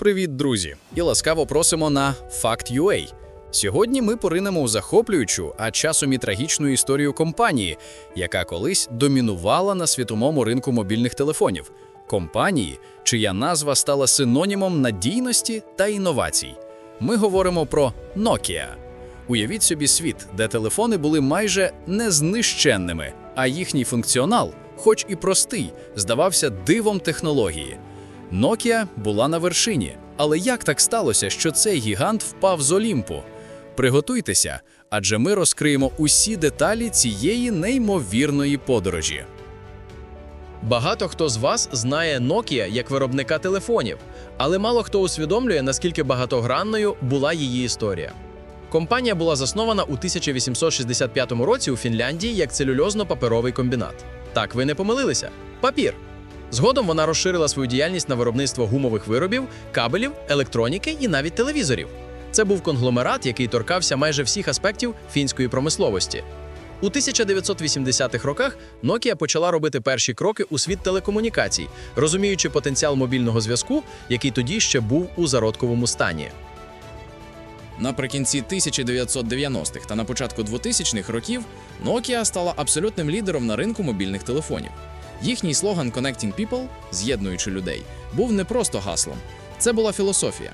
Привіт, друзі! І ласкаво просимо на Fact.ua. Сьогодні ми поринемо у захоплюючу, а часом і трагічну історію компанії, яка колись домінувала на світовому ринку мобільних телефонів. Компанії, чия назва стала синонімом надійності та інновацій. Ми говоримо про Nokia. Уявіть собі світ, де телефони були майже незнищенними, а їхній функціонал, хоч і простий, здавався дивом технології. Nokia була на вершині, але як так сталося, що цей гігант впав з Олімпу? Приготуйтеся, адже ми розкриємо усі деталі цієї неймовірної подорожі. Багато хто з вас знає Nokia як виробника телефонів, але мало хто усвідомлює, наскільки багатогранною була її історія. Компанія була заснована у 1865 році у Фінляндії як целюльозно-паперовий комбінат. Так, ви не помилилися. Папір. Згодом вона розширила свою діяльність на виробництво гумових виробів, кабелів, електроніки і навіть телевізорів. Це був конгломерат, який торкався майже всіх аспектів фінської промисловості. У 1980-х роках Nokia почала робити перші кроки у світ телекомунікацій, розуміючи потенціал мобільного зв'язку, який тоді ще був у зародковому стані. Наприкінці 1990-х та на початку 2000-х років Nokia стала абсолютним лідером на ринку мобільних телефонів. Їхній слоган Connecting People, з'єднуючи людей, був не просто гаслом, це була філософія.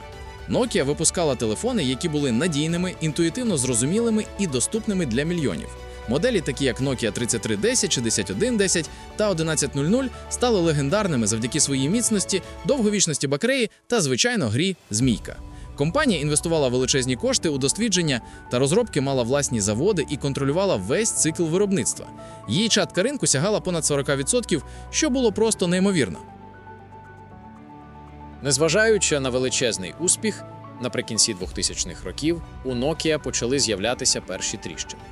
Nokia випускала телефони, які були надійними, інтуїтивно зрозумілими і доступними для мільйонів. Моделі, такі як Nokia 3310, 6110 та 1100, стали легендарними завдяки своїй міцності, довговічності батареї та, звичайно, грі Змійка. Компанія інвестувала величезні кошти у дослідження та розробки мала власні заводи і контролювала весь цикл виробництва. Її частка ринку сягала понад 40%, що було просто неймовірно. Незважаючи на величезний успіх, наприкінці 2000-х років у Nokia почали з'являтися перші тріщини.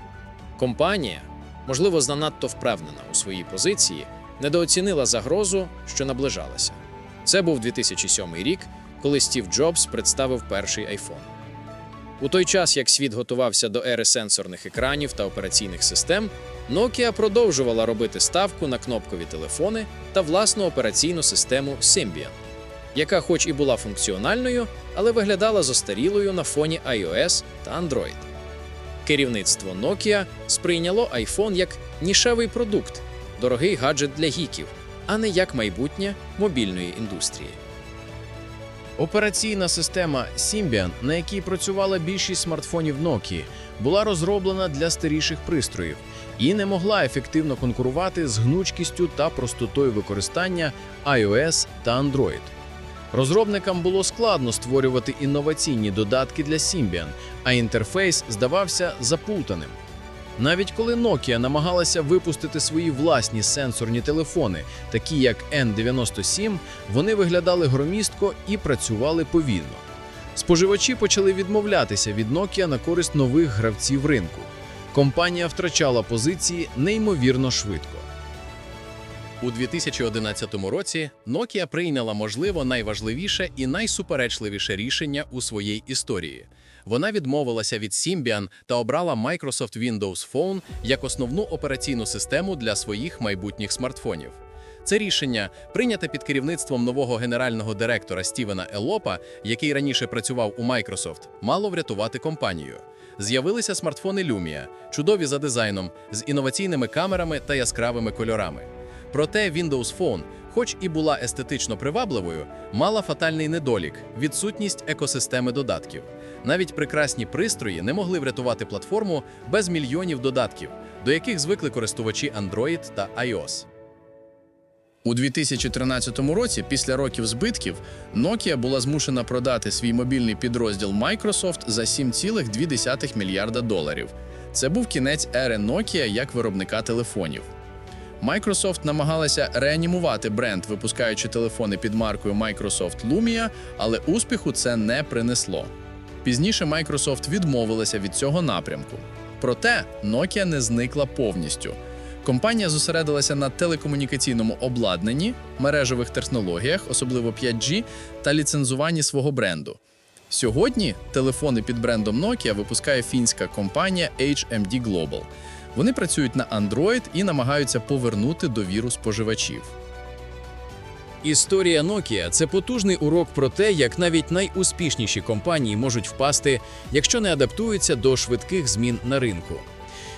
Компанія, можливо, занадто впевнена у своїй позиції, недооцінила загрозу, що наближалася. Це був 2007 рік, коли Стів Джобс представив перший iPhone. У той час, як світ готувався до ери сенсорних екранів та операційних систем, Nokia продовжувала робити ставку на кнопкові телефони та власну операційну систему Symbian яка хоч і була функціональною, але виглядала застарілою на фоні iOS та Android. Керівництво Nokia сприйняло iPhone як нішевий продукт, дорогий гаджет для гіків, а не як майбутнє мобільної індустрії. Операційна система Symbian, на якій працювала більшість смартфонів Nokia, була розроблена для старіших пристроїв і не могла ефективно конкурувати з гнучкістю та простотою використання iOS та Android. Розробникам було складно створювати інноваційні додатки для Symbian, а інтерфейс здавався заплутаним. Навіть коли Nokia намагалася випустити свої власні сенсорні телефони, такі як N97, вони виглядали громістко і працювали повільно. Споживачі почали відмовлятися від Nokia на користь нових гравців ринку. Компанія втрачала позиції неймовірно швидко. У 2011 році Nokia прийняла, можливо, найважливіше і найсуперечливіше рішення у своїй історії. Вона відмовилася від Symbian та обрала Microsoft Windows Phone як основну операційну систему для своїх майбутніх смартфонів. Це рішення, прийняте під керівництвом нового генерального директора Стівена Елопа, який раніше працював у Microsoft, мало врятувати компанію. З'явилися смартфони Lumia, чудові за дизайном, з інноваційними камерами та яскравими кольорами. Проте Windows Phone, хоч і була естетично привабливою, мала фатальний недолік відсутність екосистеми додатків. Навіть прекрасні пристрої не могли врятувати платформу без мільйонів додатків, до яких звикли користувачі Android та iOS. У 2013 році, після років збитків, Nokia була змушена продати свій мобільний підрозділ Microsoft за 7,2 мільярда доларів. Це був кінець ери Nokia як виробника телефонів. Microsoft намагалася реанімувати бренд, випускаючи телефони під маркою Microsoft Lumia, але успіху це не принесло. Пізніше Microsoft відмовилася від цього напрямку. Проте Nokia не зникла повністю. Компанія зосередилася на телекомунікаційному обладнанні, мережевих технологіях, особливо 5G, та ліцензуванні свого бренду. Сьогодні телефони під брендом Nokia випускає фінська компанія HMD Global. Вони працюють на Android і намагаються повернути довіру споживачів. Історія Nokia – це потужний урок про те, як навіть найуспішніші компанії можуть впасти, якщо не адаптуються до швидких змін на ринку.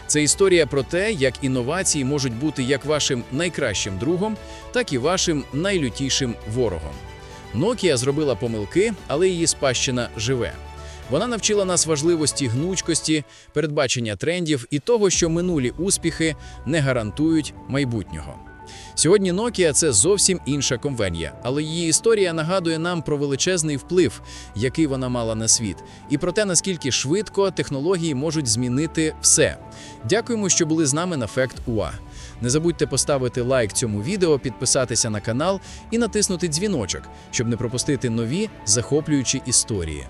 Це історія про те, як інновації можуть бути як вашим найкращим другом, так і вашим найлютішим ворогом. Nokia зробила помилки, але її спадщина живе. Вона навчила нас важливості гнучкості, передбачення трендів і того, що минулі успіхи не гарантують майбутнього. Сьогодні Nokia – це зовсім інша конвенія, але її історія нагадує нам про величезний вплив, який вона мала на світ, і про те, наскільки швидко технології можуть змінити все. Дякуємо, що були з нами на Фект УА. Не забудьте поставити лайк цьому відео, підписатися на канал і натиснути дзвіночок, щоб не пропустити нові захоплюючі історії.